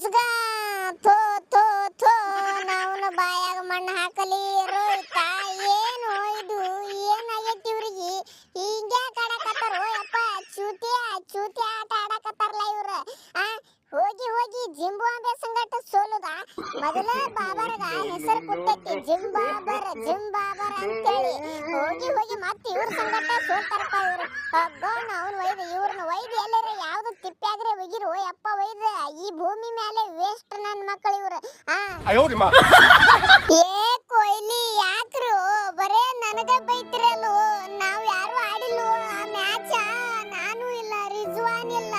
Let's go! ಮೊದಲ ಬಾಬರಗ ಹೆಸರು ಕೊಟ್ಟೈತಿ ಜಿಮ್ ಬಾಬರ್ ಜಿಮ್ ಬಾಬರ್ ಅಂತೇಳಿ. ಹೋಗಿ ಹೋಗಿ ಮತ್ತೆ ಇವ್ರ ಸಂಗಟ ಸೋತಾರಪ್ಪ ಇವ್ರು. ಹಗ್ಗೋಣ ಅವ್ನ ಒಯ್ದು ಇವ್ರನ್ನ ಒಯ್ದು ಎಲ್ಲರ ಯಾವ್ದು ತಿಪ್ಪಾದ್ರೆ ಒಗಿರು ಅಪ್ಪ ಒಯ್ದು. ಈ ಭೂಮಿ ಮೇಲೆ ವೇಸ್ಟ್ ನನ್ನ ಮಕ್ಕಳು ಇವ್ರು. ಏ ಕೊಹ್ಲಿ ಯಾಕ್ರು? ಬರೇ ನನಗ ಬೈತಿರಲ್ಲು ನಾವು ಯಾರು ಆಡಿಲ್ಲ ಆ ಮ್ಯಾಚ ನಾನು ಇಲ್ಲ ರಿಜ್ವಾನ್ ಇಲ್ಲ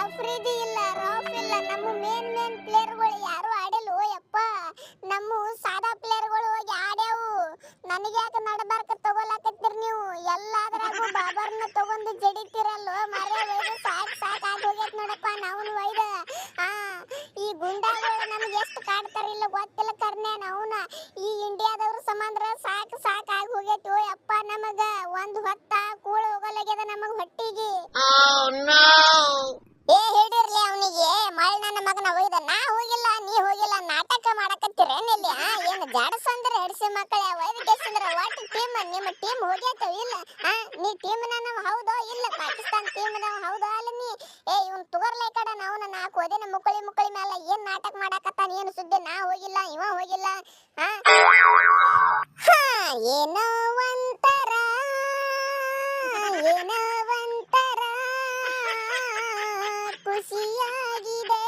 ಅಫ್ರಿದಿ ಇಲ್ಲ ರಾಫ್ ಇಲ್ಲ ನಮ್ಮ ಮೇನ್ ಯಾಕೆ ನಡಬಾರ್ಕ ತಗೊಳಕತ್ತೀರಿ ನೀವು. ಎಲ್ಲಾದ್ರಾಗೂ ಬಾಬರ್ನ ತಗೊಂಡು ಜಡಿತೀರಲ್ಲೋ ಮರೆ ಒಯ್ದು ಸಾಕ್ ಸಾಕ್ ಆಗಿ ಹೋಗೈತ್ ನೋಡಪ್ಪ ನಾವು ಒಯ್ದ ಆ ಈ ಗುಂಡಾಗಳು ನಮ್ಗೆ ಎಷ್ಟು ಕಾಡ್ತಾರಿಲ್ಲ ಗೊತ್ತಿಲ್ಲ ಕರ್ನೆ ನಾವುನ. ಈ ಇಂಡಿಯಾದವ್ರ ಸಮಂದ್ರ ಸಾಕ್ ಸಾಕ್ ಆಗಿ ಹೋಗೈತಿ ಓ ಯಪ್ಪ ನಮಗ ಒಂದ್ ಹೊತ್ತ ಕೂಳ ಹೋಗಲಾಗ್ಯದ ನಮಗ ಹೊಟ್ಟಿಗೆ. ಏ ಹೇಳಿರ್ಲಿ ಅವನಿಗೆ ಮಳ್ ನನ್ನ ಮಗನ ಹೋಯ್ದ ನಾ ಹೋಗಿಲ್ಲ ನೀ ಹೋಗಿಲ್ಲ ನಾಟಕ ಮಾಡಕತ್ತೀರೇನಿಲ್ಲ ಏನು ಜಾಡಸಂದ್ರ ಹೆಡ್ಸಿ ಮಕ್ಕಳ ವೈದ್ಯಕೇಶಂದ್ರ ಒಟ್ಟು ಟೀಮ್ ನಿಮ್ಮ ಟೀಮ್ ಹೋಗ್ಯಾತವ ಇಲ್ಲ. ಹಾ ನೀ ಟೀಮ್ ನಾವು ಹೌದೋ ಇಲ್ಲ. ಪಾಕಿಸ್ತಾನ ಟೀಮ್ ನಾವು ಹೌದೋ ಅಲ್ಲ ನೀ. ಏ ಇವ್ನ್ ತುಗರ್ಲ ಈ ಕಡೆ ನಾವು ನಾಲ್ಕು ಓದಿನ ಮುಕ್ಕಳಿ ಮುಕ್ಕಳಿ ಮೇಲೆ ಏನ್ ನಾಟಕ ಮಾಡಾಕತ್ತಾನ ಏನು ಸುದ್ದಿ? ನಾ ಹೋಗಿಲ್ಲ ಇವ ಹೋಗಿಲ್ಲ. ಹಾ, ಏನೋ ಒಂಥರ ಏನೋ ಒಂಥರ ಖುಷಿಯಾಗಿದೆ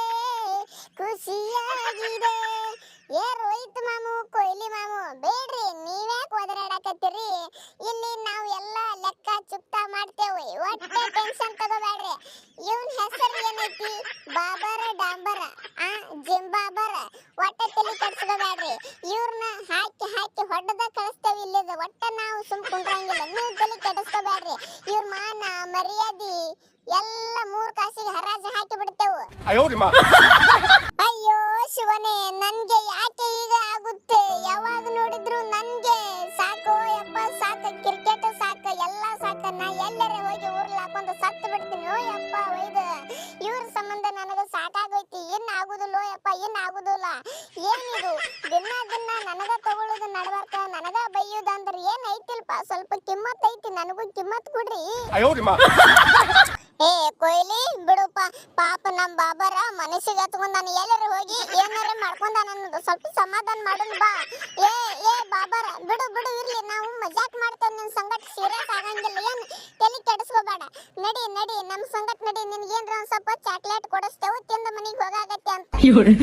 ಖುಷಿಯಾಗಿದೆ ಏ ರೋಹಿತ್ ಮಾಮು ಕೊಹ್ಲಿ ಮಾಮು ಬೇಡ್ರಿ ನೀವ್ಯಾಕೆ ಒದರಾಡಕತ್ತೀರಿ ಇಲ್ಲಿ ನಾವು ಎಲ್ಲ ಲೆಕ್ಕ ಚುಕ್ತ ಮಾಡ್ತೇವೆ. ಒಟ್ಟೆ ಟೆನ್ಷನ್ ತಗೋಬೇಡ್ರಿ. ಇವನ್ ಹೆಸರು ಏನೈತಿ? ಬಾಬರ ಡಾಂಬರ. ಆ ಜಿಂಬಾಬರ. ಒಟ್ಟೆ ತಲೆ ಕಟ್ಸ್ಕೋಬೇಡ್ರಿ ಇವ್ರನ್ನ ಹಾಕಿ ಹಾಕಿ ಹೊಡೆದ ಕಳಿಸ್ತೇವೆ ಇಲ್ಲದ. ಒಟ್ಟೆ ನಾವು ಸುಮ್ ಕುಂಡ್ರಂಗಿಲ್ಲ. ನೀವು ತಲೆ ಕೆಡಿಸ್ಕೋಬೇಡ್ರಿ. ಇವ್ರ ಮಾನ ಮರ್ಯಾದೆ ಎಲ್ಲ ಮೂರ್ ಕಾಸಿಗೆ ಹರಾಜು ಹಾಕಿ ಬಿಡ್ತೇವೆ. ಅಯ್ಯೋ ಶಿವನೇ ನನ್ಗೆ ಯಾಕೆ ಈಗ ಆಗುತ್ತೆ? ಯಾವಾಗ ನೋಡಿದ್ರು ನನ್ಗೆ ಸಾಕೋ ಯಪ್ಪ ಸಾಕು. ಕ್ರಿಕೆಟ್ ಆಗುದಿಲ್ಲ. ಏನಿದು ದಿನ ದಿನ ನನಗ ತಗೊಳ್ಳೋದು ನಡಬಾರ್ಕ ನನಗ ಬೈಯೋದು ಅಂದ್ರೆ ಏನ್ ಐತಿಲ್ಪ? ಸ್ವಲ್ಪ ಕಿಮ್ಮತ್ ಐತಿ ನನಗೂ ಕಿಮ್ಮತ್ ಕೊಡ್ರಿ. ಏ ಕೊಯ್ಲಿ ಬಿಡುಪ. ಪಾಪ ನಮ್ಮ ಬಾಬರ ಮನಸ್ಸಿಗೆ ಹತ್ಕೊಂಡ್ ನಾನು ಎಲ್ಲರೂ ಹೋಗಿ ಏನಾರ ಮಾಡ್ಕೊಂಡ ನಾನು ಸ್ವಲ್ಪ ಸಮಾಧಾನ ಮಾಡೋಣ ಬಾ. ಏ ಏ ಬಾಬರ ಬಿಡು ಬಿಡು ಇರ್ಲಿ. ನಾವು ಮಜಾಕ್ ಮಾಡ್ತೇವೆ ನಿನ್ನ ಸಂಗಟ ಸೀರಿಯಸ್ ಆಗಂಗಿಲ್ಲ. ಏನ್ ತಲೆ ಕೆಡಿಸ್ಕೋಬೇಡ. ನಡಿ ನಡಿ ನಮ್ಮ ಸಂಗಟ ನಡಿ. ನಿನ್ಗೇನ್ರ ಒಂದ್ ಸ್ವಲ್ಪ ಚಾಟ್ 有人